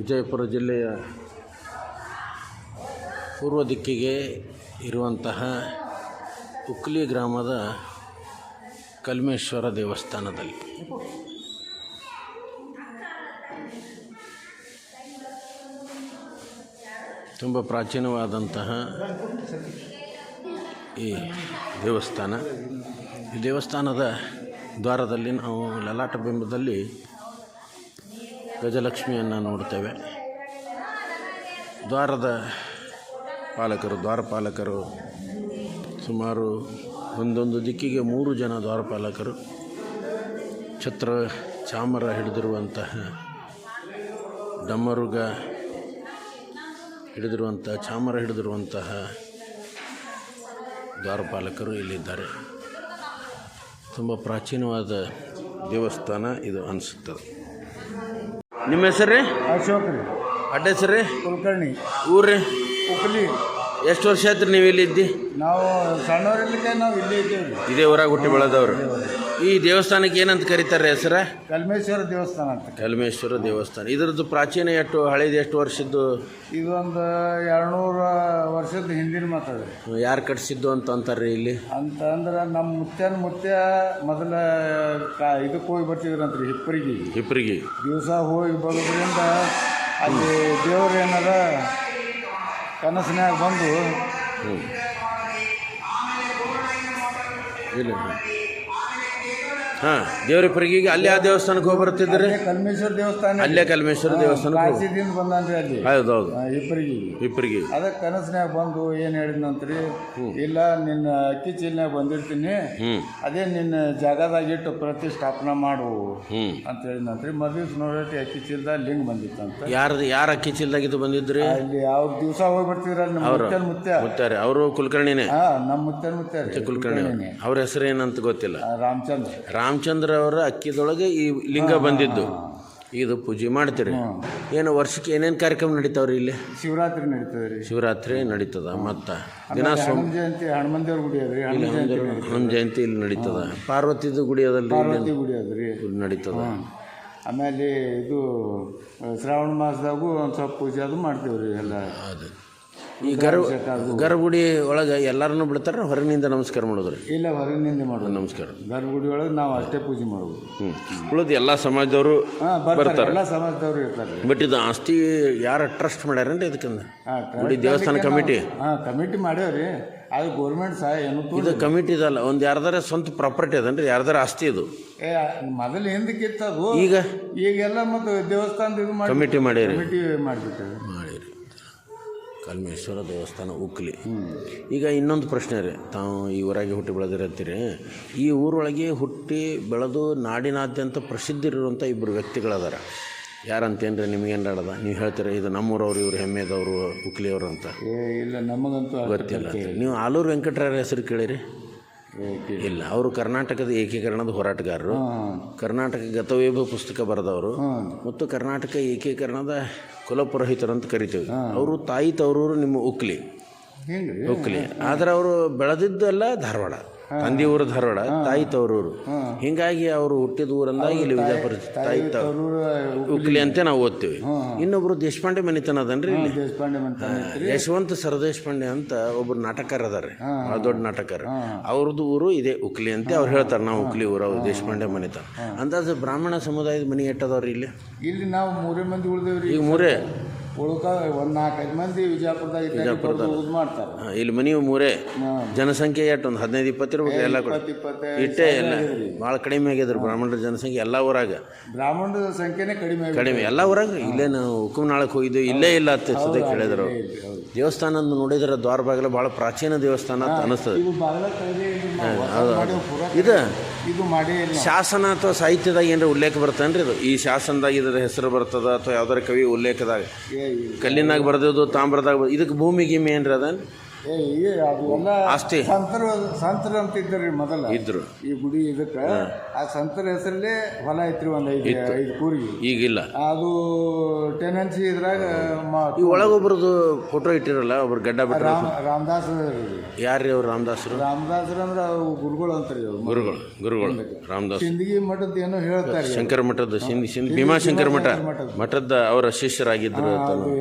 ವಿಜಯಪುರ ಜಿಲ್ಲೆಯ ಪೂರ್ವ ದಿಕ್ಕಿಗೆ ಇರುವಂತಹ ಉಕ್ಲಿ ಗ್ರಾಮದ ಕಲ್ಮೇಶ್ವರ ದೇವಸ್ಥಾನದಲ್ಲಿ. ತುಂಬ ಪ್ರಾಚೀನವಾದಂತಹ ಈ ದೇವಸ್ಥಾನ. ಈ ದೇವಸ್ಥಾನದ ದ್ವಾರದಲ್ಲಿ ನಾವು ಲಲಾಟ ಬಿಂಬದಲ್ಲಿ ಗಜಲಕ್ಷ್ಮಿಯನ್ನು ನೋಡ್ತೇವೆ. ದ್ವಾರದ ಪಾಲಕರು ದ್ವಾರಪಾಲಕರು ಸುಮಾರು ಒಂದೊಂದು ದಿಕ್ಕಿಗೆ ಮೂರು ಜನ ದ್ವಾರಪಾಲಕರು ಛತ್ರ ಚಾಮರ ಹಿಡಿದಿರುವಂತಹ ಡಮರುಗ ಹಿಡಿದಿರುವಂಥ ಚಾಮರ ಹಿಡಿದಿರುವಂತಹ ದ್ವಾರಪಾಲಕರು ಇಲ್ಲಿದ್ದಾರೆ. ತುಂಬ ಪ್ರಾಚೀನವಾದ ದೇವಸ್ಥಾನ ಇದು ಅನಿಸುತ್ತದೆ. ನಿಮ್ಮ ಹೆಸರು ರೀ? ಅಶೋಕ್ ರೀ. ಅಡ್ಡ ಹೆಸರು ರೀ? ಕುಲಕರ್ಣಿ. ಊರ್ರಿ ಉಕ್ಲಿ ಎಷ್ಟು ವರ್ಷ ಆಯ್ತು ನೀವು ಇಲ್ಲಿದ್ದಿ ನಾವು ಸಣ್ಣವರಿರ್ಲಿಕ್ಕೆ ನಾವು ಇಲ್ಲಿ ಇದ್ದೀವಿ. ಇದೇ ಊರಾಗ ಹುಟ್ಟಿ ಬೆಳೆದವರು. ಈ ದೇವಸ್ಥಾನಕ್ಕೆ ಏನಂತ ಕರೀತಾರೆ ಹೆಸರ? ಕಲ್ಮೇಶ್ವರ ದೇವಸ್ಥಾನ ಅಂತ. ಕಲ್ಮೇಶ್ವರ ದೇವಸ್ಥಾನ. ಇದ್ರದ್ದು ಪ್ರಾಚೀನ ಎಷ್ಟು ಹಳೇದು ಎಷ್ಟು ವರ್ಷದ್ದು? ಇದೊಂದು ಎರಡುನೂರು ವರ್ಷದ ಹಿಂದಿನ ಮಾತಾಡ್ರಿ ಯಾರು ಕಟ್ಸಿದ್ದು ಅಂತ ಅಂತಾರೆ ಇಲ್ಲಿ? ಅಂತ ಅಂದ್ರೆ ನಮ್ಮ ಮುತ್ಯನ ಮುತ್ತೆ ಮೊದಲ ಕಾ ಇದಕ್ಕೆ ಹೋಗಿ ಬರ್ತಿದ್ರಂತ್ರಿ ಹಿಪ್ಪರಿಗೆ ಹಿಪ್ರಿಗೆ. ದಿವಸ ಹೋಗಿ ಬರೋದ್ರಿಂದ ಅಲ್ಲಿ ದೇವ್ರು ಏನಾರ ಕನಸಿನಾಗ ಬಂದು ಹ್ಞೂ ಇಲ್ಲ. ಹಾಂ ದೇವ್ರ ಹಿಪ್ರಿಗಿಗೆ ಅಲ್ಲಿ ಆ ದೇವಸ್ಥಾನಕ್ಕೆ ಹೋಗಿ ಬರ್ತಿದ್ರಿ ಕಲ್ಮೇಶ್ವರ ದೇವಸ್ಥಾನ ಅಲ್ಲೇ ಕಲ್ಮೇಶ್ವರ ದೇವಸ್ಥಾನಕ್ಕೆ ಹೌದೌದು ಕಾಶಿದಿಂದ ಬಂದಾನ್ರಿ ಅಲ್ಲಿ. ಹೌದು ಹೌದು. ಹಿಪ್ಪರಿಗೆ ಹಿಪ್ರಿಗೆ ಅದಕ್ಕೆ ಕನಸಿನಾಗ ಬಂದು ಏನು ಹೇಳಿದ್ನಂತ್ರಿ? ಇಲ್ಲ ನಿನ್ನ ಅಕ್ಕಿ ಚೀಲ್ನ್ಯಾಗ ಬಂದಿರ್ತೀನಿ. ಅದೇ ನಿನ್ನ ಜಾಗದಾಗ ಇಟ್ಟು ಪ್ರತಿಷ್ಠಾಪನಾ ಮಾಡು ಹ್ಞೂ ಅಂತ ಹೇಳಿದ್ನಂತ್ರಿ. ಮದುವೆ ನೋಡಟ್ಟಿ ಅಕ್ಕಿ ಚೀಲ್ದಾಗ ಲಿಂಗ ಬಂದಿತ್ತಂತ. ಯಾರ್ದು ಯಾರು ಅಕ್ಕಿ ಚೀಲ್ದಾಗಿದ್ದು ಬಂದಿದ್ರಿ? ಅಲ್ಲಿ ಯಾವ ದಿವಸ ಹೋಗಿ ಬರ್ತಿದ್ರಲ್ಲ ನಮ್ಮ ಮುತ್ಯನ ಮುತ್ಯ. ಮುತ್ತಾರೆ ಅವರು ಕುಲಕರ್ಣಿನೇ? ಹಾ ನಮ್ಮ ಮುತ್ಯನ ಮುತ್ಯ ರೀ ಕುಲಕರ್ಣಿ ಅವ್ರ ಹೆಸರು ಏನಂತ ಗೊತ್ತಿಲ್ಲ. ಆ, ರಾಮಚಂದ್ರ. ರಾಮಚಂದ್ರ ಅವರ ಅಕ್ಕಿದೊಳಗೆ ಈ ಲಿಂಗ ಬಂದಿದ್ದು. ಇದು ಪೂಜೆ ಮಾಡ್ತೀರಿ. ಏನು ವರ್ಷಕ್ಕೆ ಏನೇನು ಕಾರ್ಯಕ್ರಮ ನಡೀತಾವ್ರಿ ಇಲ್ಲಿ? ಶಿವರಾತ್ರಿ ನಡೀತದೆ ರೀ. ಶಿವರಾತ್ರಿ ನಡೀತದ ಮತ್ತು? ದಿನ ಹನುಮ ಜಯಂತಿ ಹನುಮನ್ ದೇವ್ರ ಗುಡಿ ಅದ್ರಿ ಹನುಮ ಜಯಂತಿ ನಡೀತದೆ. ಹನುಮ ಜಯಂತಿ ಇಲ್ಲಿ ನಡೀತದ. ಪಾರ್ವತಿದು ಗುಡಿ ಅದಲ್ಲ ಪಾರ್ವತಿ ಗುಡಿ ಇಲ್ಲಿ ನಡೀತದ. ಆಮೇಲೆ ಇದು ಆ, ಶ್ರಾವಣ ಮಾಸದಾಗೂ ಒಂದು ಸ್ವಲ್ಪ ಪೂಜೆ ಅದು ಮಾಡ್ತೀವಿ ರೀ ಎಲ್ಲ. ಅದು. ಈ ಗರ್ಭ ಗರ್ಭಗುಡಿ ಒಳಗೆ ಎಲ್ಲರನ್ನೂ ಬಿಡ್ತಾರೆ ಹೊರಗಿನಿಂದ ನಮಸ್ಕಾರ ಮಾಡೋದ್ರಿ? ಇಲ್ಲ ಹೊರಗಿನಿಂದ ಮಾಡೋದು. ನಮಸ್ಕಾರ. ಗರ್ಭಗುಡಿ ಒಳಗೆ ನಾವು ಅಷ್ಟೇ ಪೂಜೆ ಮಾಡೋದು ಹ್ಞೂ ಉಳಿದು ಎಲ್ಲ ಸಮಾಜದವರು ಬರ್ತಾರೆ ಎಲ್ಲ ಸಮಾಜದವರು ಇರ್ತಾರೆ. ಬಟ್ ಇದು ಆಸ್ತಿ ಯಾರು ಟ್ರಸ್ಟ್ ಮಾಡ್ಯಾರೇನ್ರಿ ರೀ ಇದಕ್ಕಿಂತ ಗುಡಿ ದೇವಸ್ಥಾನ ಕಮಿಟಿ ಹಾಂ ಕಮಿಟಿ ಮಾಡ್ಯಾವ್ರಿ. ಅದು ಗೌರ್ಮೆಂಟ್ ಸಹ ಏನು ಇದು ಕಮಿಟಿ ಇದಲ್ಲ ಒಂದು ಯಾರ್ದಾರ ಸ್ವಂತ ಪ್ರಾಪರ್ಟಿ ಅದನ್ರಿ ಯಾರ್ದಾರ ಆಸ್ತಿ ಇದು ಏ ಮೊದಲು ಹಿಂದಕ್ಕಿತ್ತು ಅದು ಈಗ? ಈಗೆಲ್ಲ ಮತ್ತು ದೇವಸ್ಥಾನದ ಇದು ಮಾಡಿ ಕಮಿಟಿ ಮಾಡಿ ಕಮಿಟಿ ಮಾಡಿಬಿಟ್ಟೆ ಕಲ್ಮೇಶ್ವರ ದೇವಸ್ಥಾನ ಉಕ್ಲಿ. ಈಗ ಇನ್ನೊಂದು ಪ್ರಶ್ನೆ ರೀ ತಾವು ಈ ಊರಾಗೆ ಹುಟ್ಟಿ ಬೆಳೆದಿರತ್ತೀರಿ ಈ ಊರೊಳಗೆ ಹುಟ್ಟಿ ಬೆಳೆದು ನಾಡಿನಾದ್ಯಂತ ಪ್ರಸಿದ್ಧಿ ಇರುವಂಥ ಇಬ್ಬರು ವ್ಯಕ್ತಿಗಳದಾರ. ಯಾರಂತೇನ್ರಿ ನಿಮ್ಗೇನು ಆಡದ ನೀವು ಹೇಳ್ತೀರಿ ಇದು ನಮ್ಮೂರವ್ರು ಇವ್ರು ಹೆಮ್ಮೆದವರು ಉಕ್ಲಿಯವರು ಅಂತ? ಇಲ್ಲ ನಮಗಂತೂ ಗೊತ್ತಿಲ್ಲ. ನೀವು ಆಲೂರು ವೆಂಕಟರಾಯರ ಹೆಸರು ಕೇಳಿರಿ. ಇಲ್ಲ ಅವರು ಕರ್ನಾಟಕದ ಏಕೀಕರಣದ ಹೋರಾಟಗಾರರು. ಕರ್ನಾಟಕ ಗತವೈಭವ ಪುಸ್ತಕ ಬರೆದವರು. ಮತ್ತು ಕರ್ನಾಟಕ ಏಕೀಕರಣದ ಕುಲಪುರೋಹಿತರು ಅಂತ ಕರಿತೀವಿ. ಅವರು ತಾಯಿ ತವರೂರು ನಿಮ್ಮ ಉಕ್ಲಿ. ಉಕ್ಲಿ. ಆದರೆ ಅವರು ಬೆಳೆದಿದ್ದೆಲ್ಲ ಧಾರವಾಡ. ತಂದೆ ಊರು ಧಾರವಾಡ ತಾಯಿ ತವರೂರು. ಹಿಂಗಾಗಿ ಅವರು ಹುಟ್ಟಿದ ಊರಂದಾಗ ಇಲ್ಲಿ ವಿಜಯಪುರ ತಾಯಿ ಉಕ್ಲಿ ಅಂತ ನಾವು ಓದ್ತೀವಿ. ಇನ್ನೊಬ್ರು ದೇಶಪಾಂಡೆ ಮನಿತನ ಅದನ್ರಿ ಇಲ್ಲಿ. ದೇಶಪಾಂಡೆ ಅಂತ ಯಶವಂತ ಸರದೇಶಪಾಂಡೆ ಅಂತ ಒಬ್ರು ನಾಟಕಕಾರ ಅದಾರೆ ದೊಡ್ಡ ನಾಟಕಕಾರ ಅವ್ರದ್ದು ಊರು ಇದೆ ಉಕ್ಲಿ ಅಂತ ಅವ್ರು ಹೇಳ್ತಾರೆ ನಾವು ಉಕ್ಲಿ ಊರು ಅವ್ರು ದೇಶಪಾಂಡೆ ಮನೆತನ. ಅಂದಾಜು ಬ್ರಾಹ್ಮಣ ಸಮುದಾಯದ ಮನೆ ಎಟ್ಟದವ್ರಿ ಇಲ್ಲಿ ಇಲ್ಲಿ? ಇಲ್ಲಿ ನಾವು ಮೂರೇ ಮಂದಿ ಉಳಿದೇವ್ರಿ. ಈಗ ಮೂರೇ? ಉಳ್ಕ ಒಂದು ನಾಲ್ಕೈದು ಮಂದಿ ವಿಜಯಪುರದಾಗ ಮಾಡ್ತಾರೆ. ಇಲ್ಲಿ ಮನಿ ಮೂರೇ. ಜನಸಂಖ್ಯೆ ಎಷ್ಟು ಒಂದು ಹದಿನೈದು ಇಪ್ಪತ್ತು ಇರ್ಬೇಕು ಎಲ್ಲ ಕೂಡ. ಇಟ್ಟೇ ಎಲ್ಲ. ಭಾಳ ಕಡಿಮೆ ಆಗಿದ್ರು ಬ್ರಾಹ್ಮಣರ ಜನಸಂಖ್ಯೆ ಎಲ್ಲ ಊರಾಗ. ಬ್ರಾಹ್ಮಣರ ಸಂಖ್ಯೆನೇ ಕಡಿಮೆ. ಕಡಿಮೆ. ಎಲ್ಲ ಊರಾಗ. ಇಲ್ಲೇ ನಾವು ಹುಕುಮ್ನಾಳಕ್ಕೆ ಹೋಗಿದ್ದು ಇಲ್ಲೇ ಇಲ್ಲ ಅಂತ ಸದ್ಯಕ್ಕೆ ಕೇಳಿದ್ರು. ದೇವಸ್ಥಾನ ನೋಡಿದ್ರೆ ದ್ವಾರ ಬಾಗಿಲ ಭಾಳ ಪ್ರಾಚೀನ ದೇವಸ್ಥಾನ ಅಂತ ಅನಿಸ್ತದೆ. ಇದು ಇದು ಮಾಡೇ ಇಲ್ಲ. ಶಾಸನ ಅಥವಾ ಸಾಹಿತ್ಯದಾಗ ಏನಾರ ಉಲ್ಲೇಖ ಬರ್ತೇನ್ರಿ ಇದು ಈ ಶಾಸನದಾಗ ಇದರ ಹೆಸರು ಬರ್ತದ ಅಥವಾ ಯಾವ್ದಾರ ಕವಿ ಉಲ್ಲೇಖದಾಗ? ಕಲ್ಲಿನಾಗ ಬರ್ದಿದ್ದು ತಾಮ್ರದಾಗ ಇದಕ್ಕೆ ಭೂಮಿ ಗಿಮಿ ಏನ್ರಿ ಆಸ್ತಿ ಸಂತರ ಸಂತರ ಅಂತ ಇದ್ದರಿ ಮೊದಲ. ಇದ್ರು. ಈ ಗುಡಿ ಇದಕ್ಕೆ ಆ ಸಂತರ ಹೆಸರಲ್ಲೇ ಹೊಲ ಐತ್ರಿ ಒಂದು ಐದು ಐದು ಕೂರಿಗೆ. ಈಗಿಲ್ಲ. ಅದು ಟೆನೆನ್ಸಿ ಇದ್ರಾಗ ಈ ಒಳಗೊಬ್ರದ್ದು ಫೋಟೋ ಇಟ್ಟಿರಲ್ಲ ಒಬ್ರು ಗಡ್ಡ ಬಿಟ್ಟ ರಾಮ ರಾಮದಾಸ್ ಯಾರ್ರೀ ಅವ್ರು ರಾಮದಾಸರು? ರಾಮದಾಸರು ಅಂದ್ರೆ ಅವು ಗುರುಗಳು ಅಂತಾರೆ ಗುರುಗಳು ಗುರುಗಳು ರಾಮದಾಸ್ ಸಿಂದಗಿ ಮಠದ ಏನೋ ಹೇಳ್ತಾರೆ ಶಂಕರ ಮಠದ ಸಿಂಧಿ ಸಿಂಧಿ ಭೀಮಾಶಂಕರ ಮಠ. ಮಠದ ಅವರ ಶಿಷ್ಯರಾಗಿದ್ದರು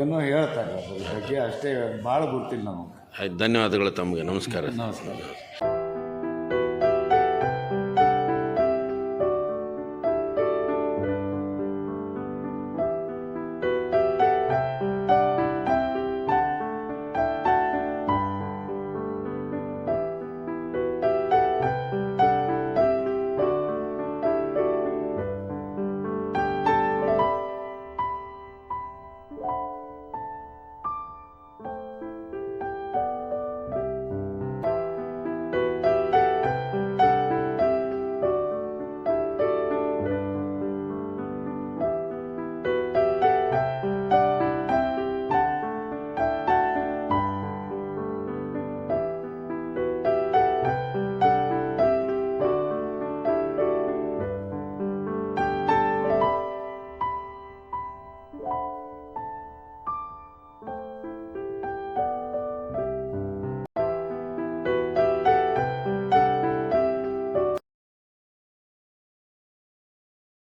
ಏನೋ ಹೇಳ್ತಾರೆ. ಅಷ್ಟೇ ಭಾಳ ಗೊತ್ತಿಲ್ಲ ನಮಗೆ. ಆಯ್ತು ಧನ್ಯವಾದಗಳು ತಮಗೆ. ನಮಸ್ಕಾರ. ನಮಸ್ಕಾರ.